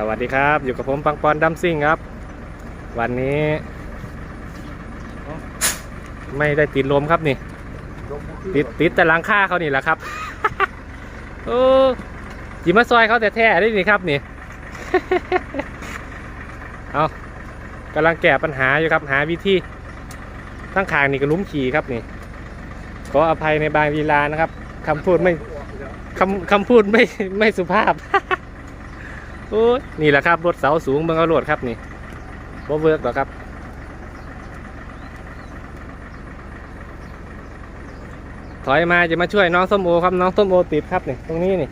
สวัสดีครับ อยู่กับผมปังปอนดัมซิ่งครับ วันนี้ ไม่ได้ติดลมครับนี่ ติดติดแต่หลังค่าเขานี่แหละครับโอ้จิมาซอยเขาแต่แท้ได้นี่ครับนี่เอากำลังแก้ปัญหาอยู่ครับหาวิธีทั้งคางนี่ก็ลุ้มขี่ครับนี่ ขออภัยในบางเวลานะครับคำพูดไม่คำคำพูดไม่ไม่สุภาพ โอ้ยนี่แหละครับรถเสาสูงเบิ่งเอารถครับนี่บ่เวิร์กหรอครับ ถอยมาจะมาช่วยน้องส้มโอครับน้องส้มโอติดครับนี่ตรงนี้นี่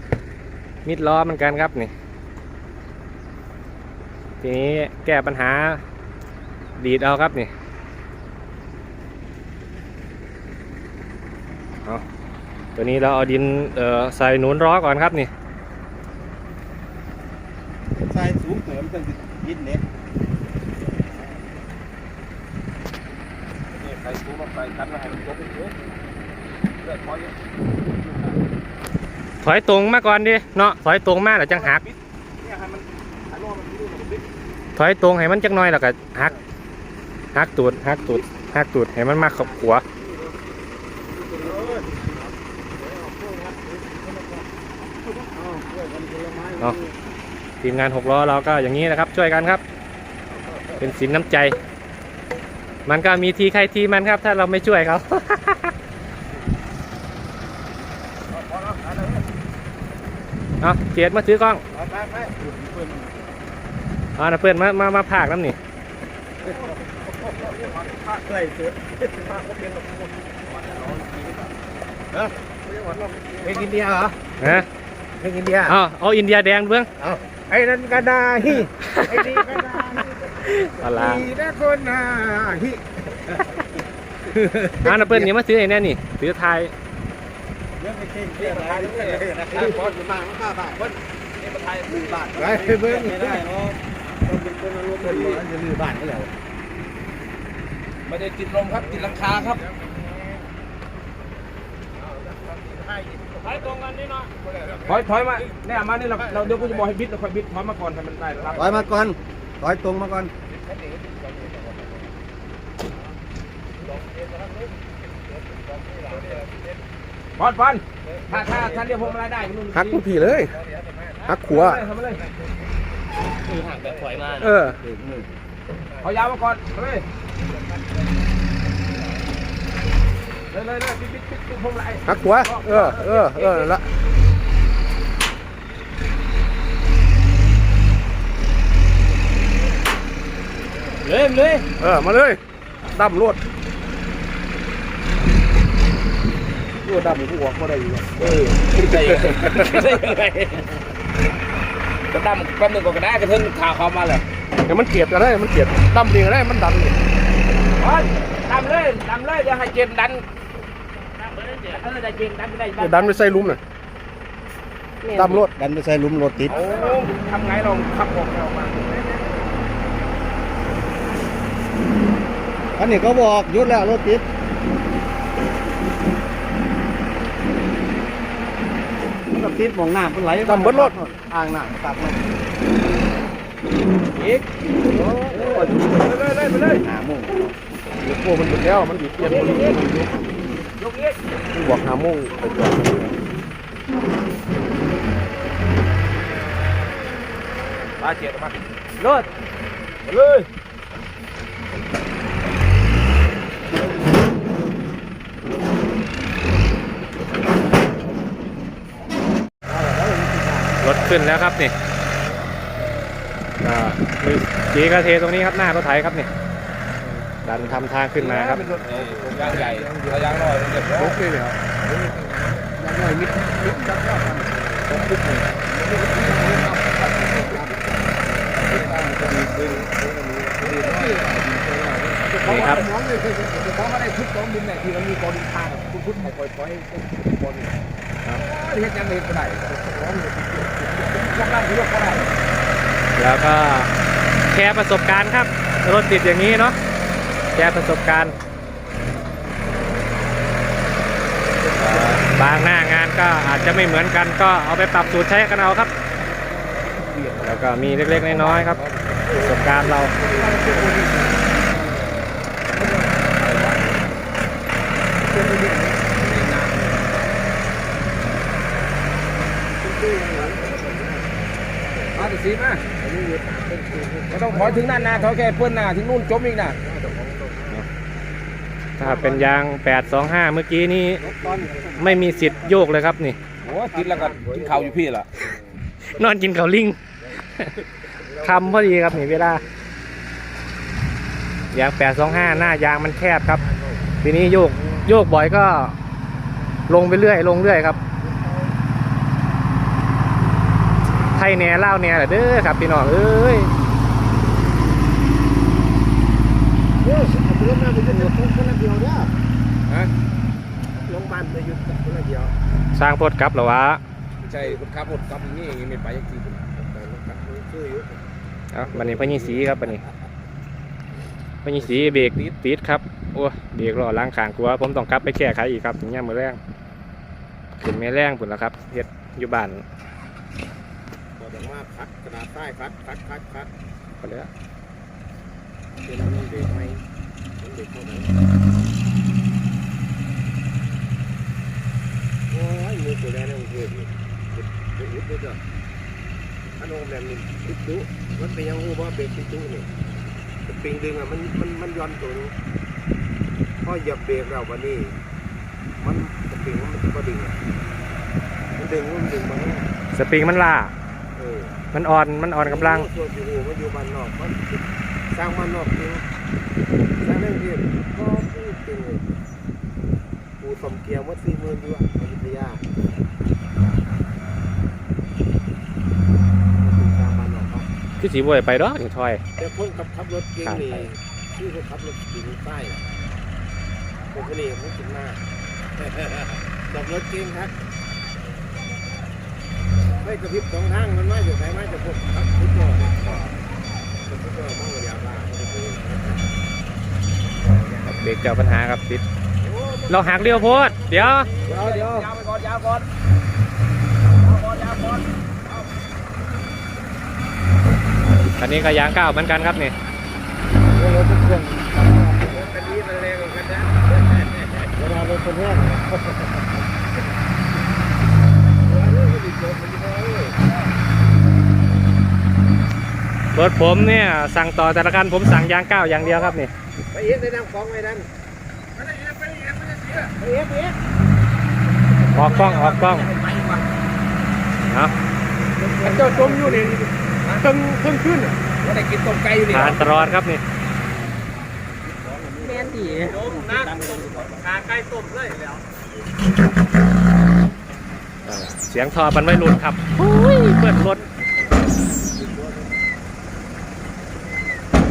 มิดล้อเหมือนกันครับนี่ ทีนี้แก้ปัญหาดีดเอาครับนี่เอาตัวนี้เราเอาดินเอ่อใส่หนุนล้อก่อนครับนี่ ทรายสูงเกินมันจะยินเนี่ย ใส่สูงลงไปคันมาให้มันยกไปเยอะเลือดพอเยอะถอยตรงมาก่อนดิเนาะถอยตรงมาแล้วจังหักเนี่ยให้มันห้ล้อมันรู้มันบิดถอยตรงให้มันจักหน่อยแล้วก็หักหักตูดหักตูดหักตูดให้มันมาขับขัวเอาทีมงานหกล้อเราก็อย่างนี้นะครับ ช่วยกันครับ เป็นสินน้ำใจ มันก็มีทีใครทีมันครับ ถ้าเราไม่ช่วยเขาเอาเกียรติมาถือกล้องไปไปไปเอานะเพื่อนมามามาพากน้ำนี่ภาคใกล้สุดภาคก็เป็นแบบเออเพลงอินเดียเหรอฮะเพลงอินเดียเอาเอาอินเดียแดงเบื้องเอาไอ้นั่นก็ได้ฮิไอ้นี่ก็ได้ เอาละดีนะคนน่ะฮิเอานะเพื่อนนี่มาซื้อไอ้แน่นี่ซื้อไทยเรื่องไปเก่งเรื่องอะไรเรื่องอะไรนะครับพอจะมามันกล้าบาทเพิ่นนี่มาไทยมือบาทไปเบิ่งไม่ได้เนาะต้องเป็นคนอารมณ์ดีจะมือบาทก็แล้วไม่ได้ติดลมครับติดหลังคาครับถอยตรงกันนี่เนาะถอยถอยมาเนี่ยมานี่เราเราเดี๋ยวกูจะบอกให้บิดเราค่อยบิดถอยมาก่อนให้มันได้ครับถอยมาก่อน ถอยตรงมาก่อนบอลบอลถ้าถ้าถ้าเรียกผมอะไรได้มึงหักกูผีเลยหักขัวทำมาเลยคือห่างแบบถอยมาเออเอายาวมาก่อนเฮ้ยเลยเลยเลยบิดบิดบิดบิดผมอะไรหักขัวเออเออเออนั่นละ เลยเลยเออมาเลยดำรวดรวดดำกูออกมาได้อยู่เออได้ได้ยังไงก็ตั้มแป๊บนึงก็ได้กระเทินข่าวเข้ามาเลยเดี๋ยวมันเกลียดกันได้มันเกลียดดำดีกันได้มันดันนี่บอลดำเลยดำเลยเดี๋ยวให้เจนดันเออได้เจนดันไม่ได้เดี๋ยวดันไปใส่หลุมน่ะดำรถดันไปใส่หลุมรถติดโอ้ทำไงเราขับออกออกมา อันนี้ก็บอกยุดแล้วรถติดมันก็ติดมองหน้ามันไหลดำบนรถอ่างหน้าตัดมันอีกโอ้ยเลยเลยไปเลยหาโมงเดี๋ยวโก้มันหยุดแล้วมันหยุดเปลี่ยนมันหยุดยกอีกมันบอกหาโมงไปก่อนตาเจียดมารถเลย รถขึ้นแล้วครับนี่ก็มีจีกระเทตรงนี้ครับหน้ารถไถครับนี่ดันทำทางขึ้นมาครับยางใหญ่ยางน้อยมันจะลุกเลยเหรอยังไงมิดมิดจับนี่ครับเลยคือเขาไม่ได้ทุบกองดินเนี่ยที่มันมีกองดินทางคุณพุทธให้ปล่อยปล่อยกองดินครับเฮ็ดยังเฮ็ดบ่ได้ร้อง แล้วก็แชร์ประสบการณ์ครับ รถติดอย่างนี้เนาะแชร์ประสบการณ์เอ่อบางหน้างานก็อาจจะไม่เหมือนกันก็เอาไปปรับสูตรใช้กันเอาครับเบียดแล้วก็มีเล็กๆน้อยๆครับ ประสบการณ์เรามาติ สีมาไม่ต้องถอยถึงนั่นนะเขาแค่เปิ้นหน้าถึงนู่นจมอีกนะถ้าเป็นยาง 825 เมื่อกี้นี้ไม่มีสิทธิ์โยกเลยครับนี่โอ้ยติดแล้วก็กินข้าวอยู่พี่ล่ะ นอนกินเขาวลิงคำพอดีครับนี่เวลายาง 825 หน้ายางมันแคบครับ ทีนี้โยกโยกบ่อยก็ลงไปเรื่อย ลงเรื่อยครับ ไท ยแหน่เล่าวแหน่แหละเด้อครับพี่น้องเอ้ยเฮ้ยเอาเรื่องมาไปยึดกับคนละเดียวเด้อฮะโรงพยาบาลไปยึดกับคนละเดียวสร้างโพดกลับเหรอวะใช่คนขับรถกลับอย่างนี้ยังไม่ไปยังทีชื่ออยู่เอาบันนี้พญสีครับบันนี้พญสีเบรกติดครับโอ้เบรกรอล้างขางกลัวผมต้องกลับไปแก้ไขอีกครับถึงย่ามมือแรงขึ้นไม่แรงผุนแล้วครับเฮ็ดอยู่บ้าน บอกแต่ว่าคัดกระดาษใต้คัดคัดคัดคัดก็เลยเป็นอะไรเด็กไหมเป็นเด็กเท่าไหร่โอ้ยมือตัวแรกในกรุงเทพนี่เป็นยุทธ์เลยจ้ะอันโรงแรมนี่ติดจุมันเป็นยังหูว่าเบรกติดจุนี่สปริงดึงอะมันมันมันย้อนตัวนี้พอเหยียบเบรกเราวันนี้มันสปริงมันก็ดึงอะมันดึงมันดึงมาให้สปริงมันล่า เออมันอ่อนมันอ่อนกำลัง ส่วนอยู่หูมันอยู่บ้านนอกมันสร้างบ้านนอกจริงสร้างเรื่องเรียนก็พูดจริงเลยปูสมเกียร์วัดสี่หมื่นด้วยอยุธยาสร้างบ้านนอกครับคือสีบวยไปดอกนี่ทอย แต่คนขับขับรถเก่งนี่ที่เขาขับรถถึงใต้คนคนนี้เขาถึงหน้าขับรถเก่งครับ ไม่กระพริบสองทางมันไม่อยู่ไหนไม่จะพบครับทุกคนทุกคนมองยะบ้าเบรกเจ้าปัญหาครับติดเราหักเลี้ยวโพดเดี๋ยวเดี๋ยวเดี๋ยวยาวไปก่อนยาวก่อนยาวก่อนยาวก่อนคันนี้ก็ยางเก้าเหมือนกันครับนี่รถเป็นรื่องเป็นนี้เป็นแรงกันนะเวลารถเป็นแห้ รถผมเนี่ยสั่งต่อแต่ละคันผมสั่งยางเก้าอย่างเดียวครับนี่ไปเอ็กได้นำของไอ้นั่นไปเอ็กไปเอ็กไปเอ็กออกกล้องออกกล้องเนาะเจ้าจมอยู่นี่เพิ่งเพิ่งขึ้นว่าได้กินต้มไก่อยู่นี่ผ่านตลอดครับนี่แม่นดีอ่าเสียงทอมันไม่หลุดครับอุ้ยเปิดรถ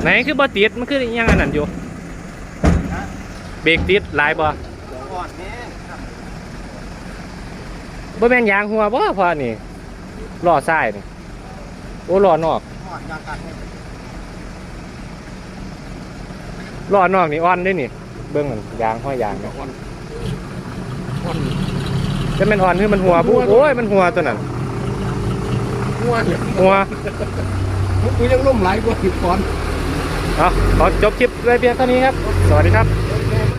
ไหนคือบอติดมันคืออิหยังอันนั้นอยู่เบรกติดหลายบ่ก่อนแม่บ่แม่นยางหัวบ่พอนี่ล้อซ้ายนี่โอ้ล้อนอกก่อนยางกันล้อนอกนี่อ่อนเด้นี่ เบิ่งมันยางห้อยยางเนี่ยจะแม่นอ่อนคือมันหัวบุโอ้ยมันหัวตัวนั้นหัวเนี่ยหัวกูยังล่มไหลกว่าสิบก่อน เอาขอจบคลิปไว้เพียงเท่านี้ครับ สวัสดีครับ